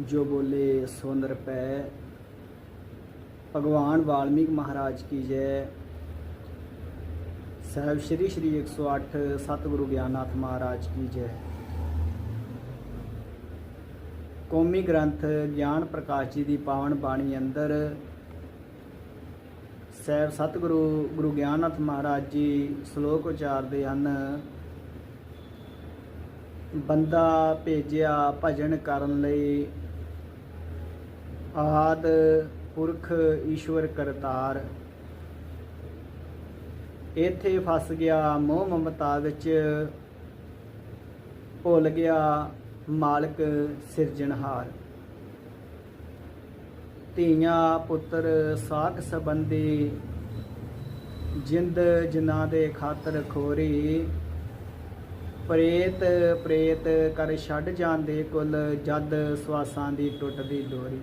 ਜੋ ਬੋਲੇ ਸੋ ਨਿਰਭੈ ਭਗਵਾਨ ਵਾਲਮੀਕ ਮਹਾਰਾਜ ਕੀ ਜੈ। ਸਾਹਿਬ ਸ਼੍ਰੀ ਸ਼੍ਰੀ 108 ਸਤਿਗੁਰੂ ਗਿਆਨਨਾਥ ਮਹਾਰਾਜ ਕੀ ਜੈ। ਕੌਮੀ ਗ੍ਰੰਥ ਗਿਆਨ ਪ੍ਰਕਾਸ਼ ਜੀ ਦੀ ਪਾਵਨ ਬਾਣੀ ਅੰਦਰ ਸਾਹਿਬ ਸਤਿਗੁਰੂ, ਗੁਰੂ ਗਿਆਨਨਾਥ ਮਹਾਰਾਜ ਜੀ ਸ਼ਲੋਕ ਉਚਾਰਦੇ ਹਨ। ਬੰਦਾ ਭੇਜਿਆ ਭਜਨ ਕਰਨ ਲਈ ਆਦ ਪੁਰਖ ਈਸ਼ਵਰ ਕਰਤਾਰ। ਇੱਥੇ ਫਸ ਗਿਆ ਮੋਹ ਮਮਤਾ ਵਿੱਚ, ਭੁੱਲ ਗਿਆ ਮਾਲਕ ਸਿਰਜਣਹਾਰ ਧੀਆਂ ਪੁੱਤਰ ਸਾਖ ਸੰਬੰਧੀ, ਜਿੰਦ ਜਿਨ੍ਹਾਂ ਦੇ ਖਾਤਰ ਖੋਰੀ, ਪ੍ਰੇਤ ਪ੍ਰੇਤ ਕਰ ਛੱਡ ਜਾਂਦੇ ਕੁਲ ਜਦ ਸਵਾਸਾਂ ਦੀ ਟੁੱਟਦੀ ਡੋਰੀ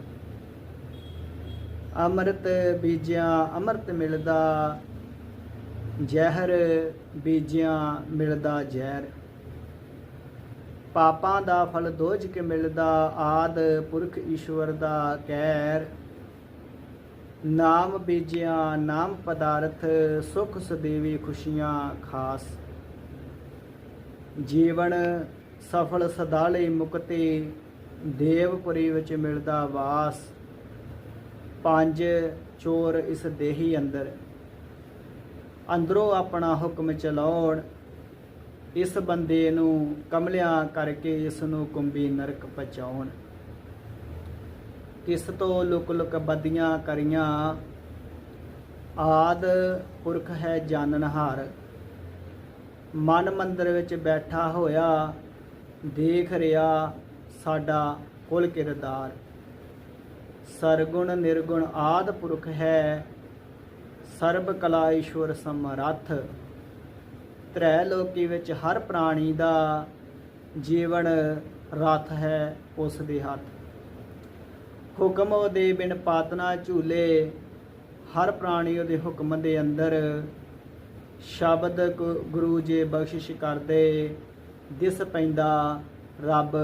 ਅੰਮ੍ਰਿਤ ਬੀਜਿਆ, ਅੰਮ੍ਰਿਤ ਮਿਲਦਾ ਜ਼ਹਿਰ, ਬੀਜਿਆ ਮਿਲਦਾ ਜ਼ਹਿਰ। ਪਾਪਾਂ ਦਾ ਫਲ ਦੋਜਕ ਮਿਲਦਾ, ਆਦ ਪੁਰਖ ਈਸ਼ਵਰ ਦਾ ਕਹਿਰ ਨਾਮ ਬੀਜਿਆ, ਨਾਮ ਪਦਾਰਥ, ਸੁਖ ਸਦੇਵੀ ਖੁਸ਼ੀਆਂ ਖਾਸ। ਜੀਵਨ ਸਫਲ ਸਦਾ ਲਈ ਮੁਕਤੀ ਦੇਵਪੁਰੀ ਵਿੱਚ ਮਿਲਦਾ ਵਾਸ। ਪੰਜ ਚੋਰ ਇਸ ਦੇਹੀ ਅੰਦਰ। ਅੰਦਰੋਂ ਆਪਣਾ ਹੁਕਮ ਚਲਾਉਣ, ਇਸ ਬੰਦੇ ਨੂੰ ਕਮਲਿਆਂ ਕਰਕੇ ਇਸ ਨੂੰ ਕੁੰਬੀ ਨਰਕ ਪਹੁੰਚਾਉਣ। ਕਿਸ ਤੋਂ ਲੁਕ ਲੁਕ ਬਦੀਆਂ ਕਰੀਆਂ, ਆਦ ਪੁਰਖ ਹੈ ਜਾਣਨਹਾਰ ਮਨ ਮੰਦਰ ਵਿੱਚ ਬੈਠਾ ਹੋਇਆ, ਦੇਖ ਰਿਹਾ ਸਾਡਾ ਕੁਲ ਕਿਰਦਾਰ। ਸਰਗੁਣ ਨਿਰਗੁਣ ਆਦ ਪੁਰਖ ਹੈ, ਸਰਬ ਕਲਾ ਈਸ਼ਵਰ ਸਮਰੱਥ। ਤ੍ਰੈ ਲੋਕੀ ਵਿੱਚ ਹਰ ਪ੍ਰਾਣੀ ਦਾ ਜੀਵਨ ਰਥ ਹੈ ਉਸ ਦੇ ਹੱਥ। ਹੁਕਮ ਉਹਦੇ ਬਿਨ ਪਾਤਨਾ ਝੂਲੇ, ਹਰ ਪ੍ਰਾਣੀ ਉਹਦੇ ਹੁਕਮ ਦੇ ਅੰਦਰ। ਸ਼ਬਦ ਗੁਰੂ ਜੇ ਬਖਸ਼ਿਸ਼ ਕਰਦੇ, ਦਿਸ ਪੈਂਦਾ ਰੱਬ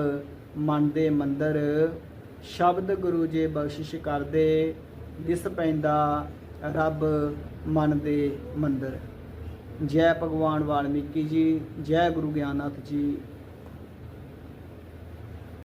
ਮਨ ਦੇ ਮੰਦਰ। ਸ਼ਬਦ ਗੁਰੂ ਜੇ ਬਖਸ਼ਿਸ਼ ਕਰਦੇ, ਦਿਸ ਪੈਂਦਾ ਰੱਬ ਮਨ ਦੇ ਮੰਦਰ। ਜੈ ਭਗਵਾਨ ਵਾਲਮੀਕੀ ਜੀ, ਜੈ ਗੁਰੂ ਗਿਆਨਨਾਥ ਜੀ।